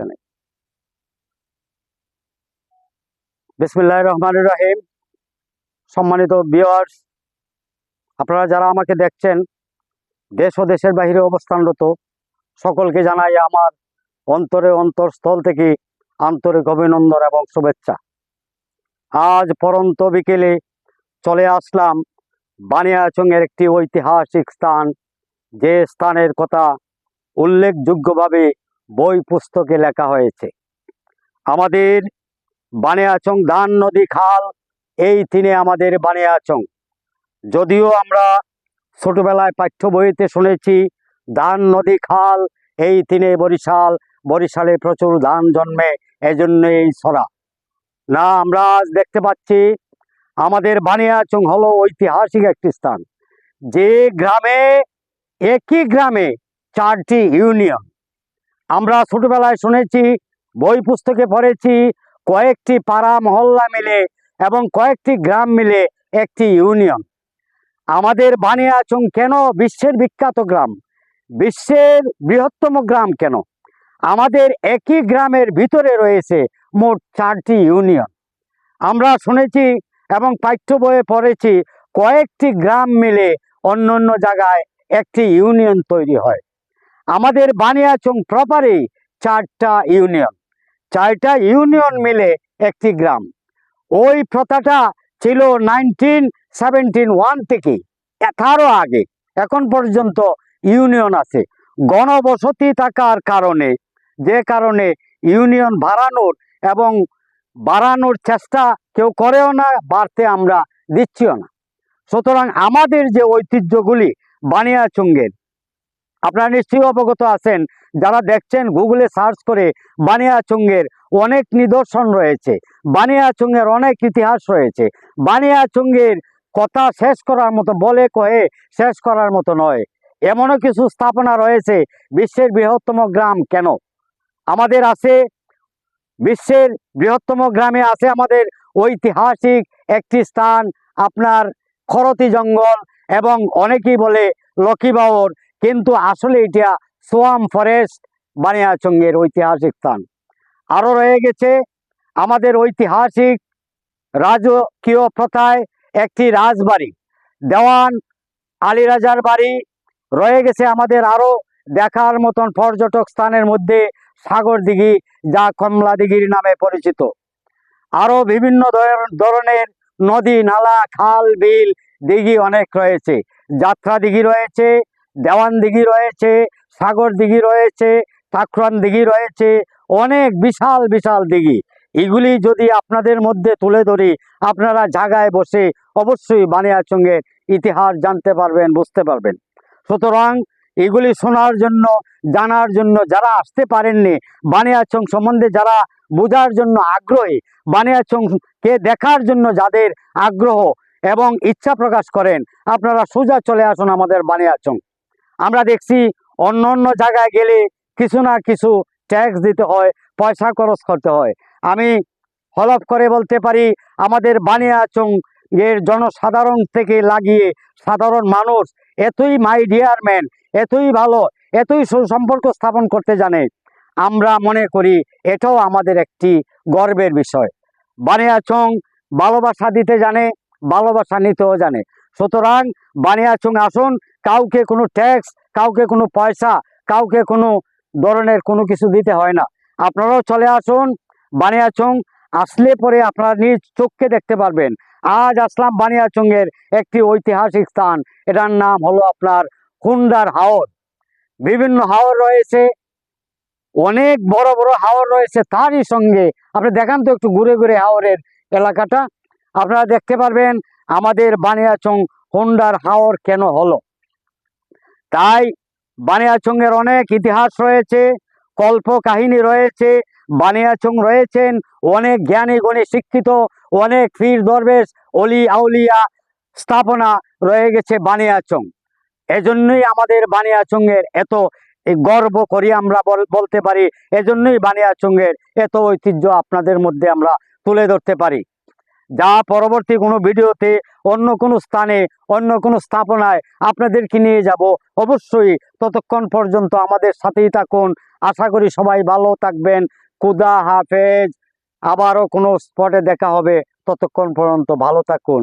সমস্যা নেই বিসমুল্লাহ রহমান রহিম। সম্মানিত ভিউয়ার্স আপনারা যারা আমাকে দেখছেন, দেশ ও দেশের বাইরে অবস্থানরত, সকলকে জানাই আমার অন্তরে অন্তরস্থল থেকে আন্তরিক অভিনন্দন এবং শুভেচ্ছা। আজ পরন্ত বিকেলে চলে আসলাম বানিয়াচংয়ের একটি ঐতিহাসিক স্থান, যে স্থানের কথা উল্লেখযোগ্যভাবে বই পুস্তকে লেখা হয়েছে। আমাদের বানিয়াচং দান নদী খাল, এই তিনে আমাদের বানিয়াচং। যদিও আমরা ছোটবেলায় পাঠ্য বইতে শুনেছি ধান নদী খাল, এই তিনে বরিশাল, বরিশালে প্রচুর ধান জন্মে এজন্য এই ছড়া। না, আমরা আজ দেখতে পাচ্ছি, আমাদের বানিয়াচং হলো ঐতিহাসিক একটি স্থান। যে গ্রামে, একই গ্রামে চারটি ইউনিয়ন। আমরা ছোটবেলায় শুনেছি, বই পুস্তকে পড়েছি, কয়েকটি পাড়া, মহল্লা মিলে এবং কয়েকটি গ্রাম মিলে একটি ইউনিয়ন। আমাদের বানিয়াচং কেন বিশ্বের বিখ্যাত গ্রাম? বিশ্বের বৃহত্তম গ্রাম কেন? আমাদের একই গ্রামের ভিতরে রয়েছে মোট চারটি ইউনিয়ন। আমরা শুনেছি এবং পাঠ্য বইয়ে পড়েছি, কয়েকটি গ্রাম মিলে অন্য অন্য জায়গায় একটি ইউনিয়ন তৈরি হয়। আমাদের বানিয়াচং প্রপারে চারটা ইউনিয়ন চারটা ইউনিয়ন মিলে একটি গ্রাম। ওই প্রথাটা ছিল নাইনটিন সেভেন্টিন ওয়ান থেকে। তারও আগে। এখন পর্যন্ত ইউনিয়ন আছে। গণবসতি থাকার কারণে, যে কারণে ইউনিয়ন বাড়ানোর এবং বাড়ানোর চেষ্টা কেউ করেও না, বাড়তে আমরা দিচ্ছিও না। সুতরাং আমাদের যে ঐতিহ্যগুলি বানিয়াচুঙ্গের আপনারা নিশ্চয়ই অবগত আছেন, যারা দেখছেন গুগলে সার্চ করে বানিয়াচুঙ্গের অনেক নিদর্শন রয়েছে, বানিয়াচুঙ্গের অনেক ইতিহাস রয়েছে, বানিয়াচুঙ্গের কথা শেষ করার মতো, বলে কহে শেষ করার মতো নয়। এমনও কিছু স্থাপনা রয়েছে বিশ্বের বৃহত্তম গ্রাম কেন? আমাদের আছে, বিশ্বের বৃহত্তম গ্রামে আছে আমাদের ঐতিহাসিক একটি স্থান, আপনার খরতি জঙ্গল এবং অনেকেই বলে লকিবাওর কিন্তু আসলে এটা সোয়াম ফরেস্ট বানিয়াচঙ্গের ঐতিহাসিক স্থান। আরও রয়ে গেছে আমাদের ঐতিহাসিক রাজকীয় প্রথায় একটি রাজবাড়ি, দেওয়ান আলীরাজার বাড়ি। রয়ে গেছে আমাদের আরও দেখার মতন পর্যটক স্থানের মধ্যে সাগর দিঘি, যা কমলা দিঘির নামে পরিচিত। আরও বিভিন্ন ধর- ধরনের নদী, নালা, খাল, বিল, দিঘি অনেক রয়েছে। যাত্রা দিঘি রয়েছে। দেওয়ান দিঘি রয়েছে, সাগর দিঘি রয়েছে তাকরান দিঘি রয়েছে, অনেক বিশাল বিশাল দিঘি। এগুলি যদি আপনাদের মধ্যে তুলে ধরি, আপনারা জায়গায় বসে অবশ্যই বানিয়াচঙ্গের ইতিহাস জানতে পারবেন, বুঝতে পারবেন। সুতরাং এগুলি শোনার জন্য, জানার জন্য যারা আসতে পারেননি বানিয়াচং সম্বন্ধে যারা বোঝার জন্য আগ্রহী বানিয়াচংকে দেখার জন্য যাদের আগ্রহ এবং ইচ্ছা প্রকাশ করেন, আপনারা সোজা চলে আসুন আমাদের বানিয়াচং আমরা দেখছি অন্য অন্য জায়গায় গেলে কিছু না কিছু ট্যাক্স দিতে হয়, পয়সা খরচ করতে হয়। আমি হলফ করে বলতে পারি, আমাদের বানিয়াচং এর জনসাধারণ থেকে লাগিয়ে সাধারণ মানুষ এতই মাই ডিয়ার ম্যান এতই ভালো, এতই সুসম্পর্ক স্থাপন করতে জানে। আমরা মনে করি এটাও আমাদের একটি গর্বের বিষয়। বানিয়াচং ভালোবাসা দিতে জানে, ভালোবাসা নিতেও জানে। সুতরাং বানিয়াচং আসুন, কাউকে কোনো ট্যাক্স কাউকে কোনো পয়সা, কাউকে কোনো ধরনের কোনো কিছু দিতে হয় না। আপনারাও চলে আসুন বানিয়াচং আসলে পরে আপনারা নিজ চোখকে দেখতে পারবেন। আজ আসলাম বানিয়াচংয়ের একটি ঐতিহাসিক স্থান। এটার নাম হলো আপনার কুন্ডার হাওর। বিভিন্ন হাওর রয়েছে, অনেক বড় বড় হাওর রয়েছে, তারই সঙ্গে, আপনি দেখান তো একটু ঘুরে ঘুরে হাওরের এলাকাটা। আপনারা দেখতে পারবেন আমাদের বানিয়াচং হুন্ডার হাওর কেন হলো? তাই বানিয়াচংয়ের অনেক ইতিহাস রয়েছে কল্প কাহিনী রয়েছে, বানিয়াচং রয়েছেন অনেক জ্ঞানী, গণী, শিক্ষিত, অনেক ফির দরবেশ, অলি, আউলিয়া স্থাপনা রয়ে গেছে বানিয়াচং। এজন্যই আমাদের বানিয়াচংয়ের এত গর্ব করি আমরা বল- বলতে পারি, এজন্যই বানিয়াচংয়ের এত ঐতিহ্য আপনাদের মধ্যে আমরা তুলে ধরতে পারি। যা পরবর্তী কোনো ভিডিওতে অন্য কোনো স্থানে, অন্য কোনো স্থাপনায় আপনাদেরকে নিয়ে যাব। অবশ্যই ততক্ষণ পর্যন্ত আমাদের সাথেই থাকুন। আশা করি সবাই ভালো থাকবেন। কুদা হাফেজ। আবারও কোনো স্পটে দেখা হবে। ততক্ষণ পর্যন্ত ভালো থাকুন।